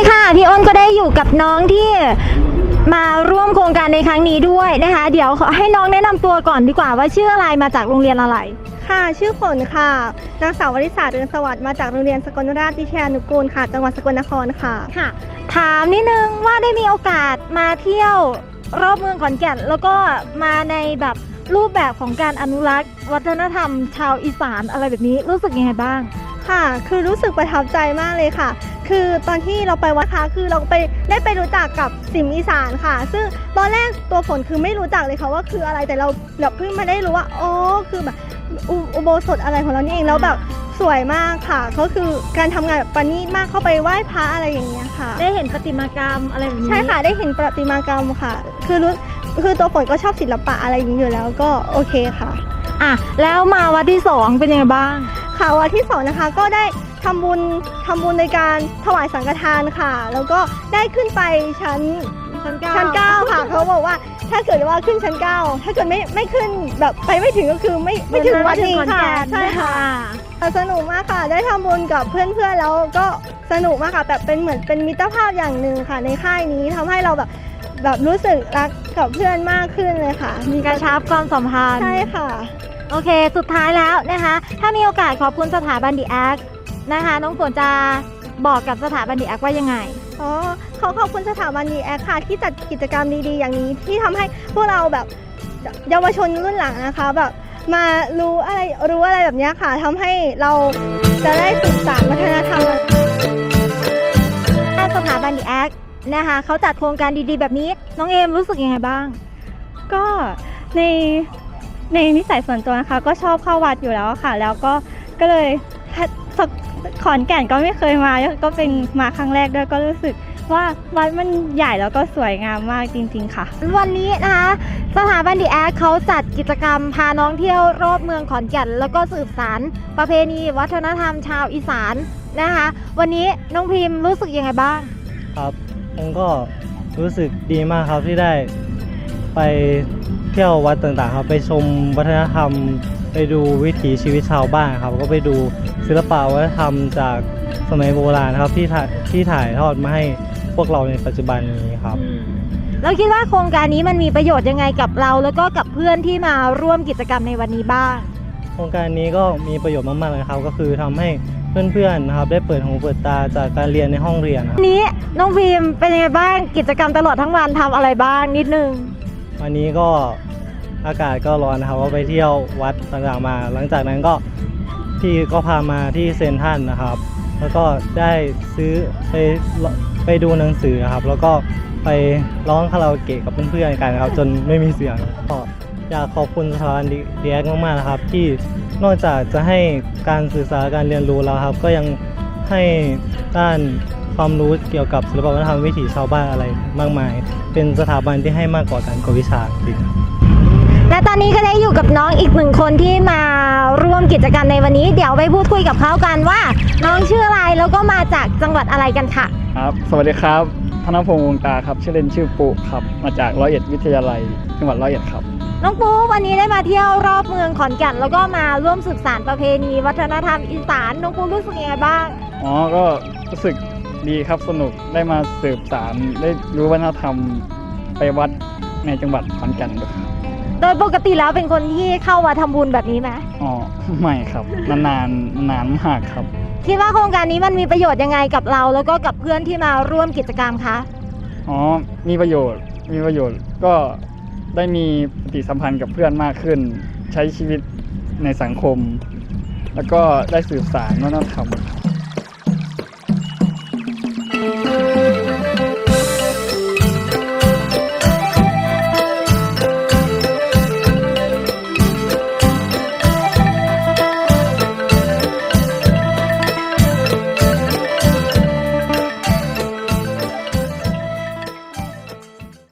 และตอนนี้ค่ะพี่อ้นก็ได้อยู่กับน้องที่มาร่วมโครงการในครั้งนี้ด้วยนะคะ เดี๋ยวขอให้น้องแนะนำตัวก่อนดีกว่าว่าชื่ออะไรมาจากโรงเรียนอะไร ค่ะชื่อฝนค่ะ นางสาววริษาเรือนสวัสดิ์มาจากโรงเรียนสกลนราชวิทยานุกูลค่ะ จังหวัดสกลนครค่ะ ค่ะ ถามนิดนึงว่าได้มีโอกาสมาเที่ยวรอบเมืองขอนแก่น แล้วก็มาในแบบรูปแบบของการอนุรักษ์ วัฒนธรรม ชาวอีสานอะไรแบบนี้รู้สึกยังไงบ้าง ค่ะ คือรู้สึกประทับใจมากเลยค่ะ คือตอนที่เราไปวัดคะคือเราไปได้ไปรู้จักกับสิมอีสานค่ะ ซึ่งตอนแรกตัวฝนคือไม่รู้จักเลยค่ะว่าคืออะไรแต่เราแบบเพิ่งมาได้รู้ว่าอ๋อคือแบบอุอุโบสถอะไรของเรานี่เองแล้วแบบสวยมากค่ะ ก็คือการทำงานแบบประณีตมากเข้าไปไหว้พระอะไรอย่างเงี้ยค่ะ ได้เห็นประติมากรรมอะไรแบบนี้ใช่ค่ะได้เห็นประติมากรรมค่ะ คือรู้คือตัวฝนก็ชอบศิลปะอะไรอย่างนี้อยู่แล้วก็โอเคค่ะอะแล้วมาวัดที่สองเป็นยังไงบ้างค่ะวันที่สองนะคะก็ได้ ทำบุญทำบุญในการถวายสังฆทานค่ะ แล้วก็ได้ขึ้นไปชั้นชั้นเก้าชั้นเก้าค่ะเขาบอกว่าถ้าเกิดว่าขึ้นชั้นเก้าถ้าเกิดไม่ไม่ขึ้นแบบไปไม่ถึงก็คือไม่ไม่ถึงวัดนี้ค่ะใช่ค่ะสนุกมากค่ะ ได้ทำบุญกับเพื่อนๆแล้วก็สนุกมากค่ะแบบเป็นเหมือนเป็นมิตรภาพอย่างหนึ่งค่ะ ในค่ายนี้ทำให้เราแบบแบบรู้สึกรักกับเพื่อนมากขึ้นเลยค่ะ มีกระชับความสัมพันธ์ใช่ค่ะ โอเค สุดท้ายแล้วนะคะ ถ้ามีโอกาสขอบคุณสถาบันดีแอค นะคะ น้องฝนจะบอกกับสถาบันดีแอคว่ายังไง อ๋อขอขอบคุณสถาบันดีแอคค่ะที่จัดกิจกรรมดีๆ อย่างนี้ที่ทำให้พวกเราแบบเยาวชนรุ่นหลังนะคะแบบมารู้อะไรรู้อะไรแบบเนี้ยค่ะทำให้เราจะได้สืบสานวัฒนธรรมถ้าสถาบันดีแอคนะคะเขาจัดโครงการดีๆ แบบนี้ น้องเอมรู้สึกยังไงบ้าง ก็ในในนิสัยส่วนตัวนะคะ ก็ชอบเข้าวัดอยู่แล้วค่ะ แล้วก็ก็เลยถ้าสัก ขอนแก่นก็ไม่เคยมาก็เป็นมาครั้งแรกด้วยก็รู้สึกว่าวัดมันใหญ่แล้วก็สวยงามมากจริง ๆ ค่ะ วันนี้นะคะสถาบันดีแอคเขาจัดกิจกรรมพาน้องเที่ยวรอบเมืองขอนแก่น แล้วก็สืบสารประเพณี วัฒนธรรมชาวอีสานนะคะ วันนี้น้องพิมพ์รู้สึกยังไงบ้าง ครับผมก็รู้สึกดีมากครับที่ได้ ไปเที่ยววัดต่างๆ ครับไปชมวัฒนธรรม ไปดูวิถีชีวิตชาวบ้านครับ ก็ไปดู ศิลปะวัฒนธรรมจากสมัยโบราณครับที่ถ่ายที่ถ่ายทอดมาให้พวกเราในปัจจุบันนี้ครับ แล้วคิดว่าโครงการนี้มันมีประโยชน์ยังไงกับเรา แล้วก็กับเพื่อนที่มาร่วมกิจกรรมในวันนี้บ้าง โครงการนี้ก็มีประโยชน์มากๆเลยครับ ก็คือทำให้เพื่อนๆนะครับได้เปิดหูเปิดตาจากการเรียนในห้องเรียนครับวันนี้น้องพิมพ์เป็นยังไงบ้างกิจกรรมตลอดทั้งวันทำอะไรบ้างนิดนึง วันนี้ก็อากาศก็ร้อนนะครับก็ไปเที่ยววัดต่างๆมา หลังจากนั้นก็ พี่ก็พามาที่เซนทันนะครับ แล้วก็ได้ซื้อไปไปดูหนังสือครับ แล้วก็ไปร้องคาราโอเกะกับเพื่อนๆกันครับ จนไม่มีเสียงก็อยากขอบคุณสถาบันดีแอคมากๆนะครับ ที่นอกจากจะให้การศึกษาการเรียนรู้แล้วครับ ก็ยังให้ด้านความรู้เกี่ยวกับศิลปวัฒนธรรมวิถีชาวบ้านอะไรมากมาย เป็นสถาบันที่ให้มากกว่าการกวิชาจริง และตอนนี้ก็ได้อยู่กับน้องอีกหนึ่งคนที่มาร่วมกิจกรรมในวันนี้ เดี๋ยวไปพูดคุยกับเขากันว่า น้องชื่ออะไรแล้วก็มาจากจังหวัดอะไรกันค่ะ ครับ สวัสดีครับ ธนพงษ์วงตาครับ ชื่อเล่นชื่อปุครับ มาจากร้อยเอ็ดวิทยาลัย จังหวัดร้อยเอ็ดครับ น้องปูวันนี้ได้มาเที่ยวรอบเมืองขอนแก่นแล้วก็มาร่วมสืบสานประเพณี วัฒนธรรมอีสานน้องปูรู้สึกยังไงบ้าง อ๋อ ก็รู้สึกดีครับ สนุก ได้มาสืบสารได้รู้วัฒนธรรมไปวัดในจังหวัดขอนแก่นด้วยครับ โดยปกติแล้วเป็นคนที่เข้ามาทำบุญแบบนี้ไหมอ๋อไม่ครับ นานๆนานมากครับ คิดว่าโครงการนี้มันมีประโยชน์ยังไงกับเรา แล้วก็กับเพื่อนที่มาร่วมกิจกรรมคะอ๋อ มีประโยชน์ มีประโยชน์ ก็ได้มีปฏิสัมพันธ์กับเพื่อนมากขึ้น ใช้ชีวิตในสังคม แล้วก็ได้สื่อสารวัฒนธรรม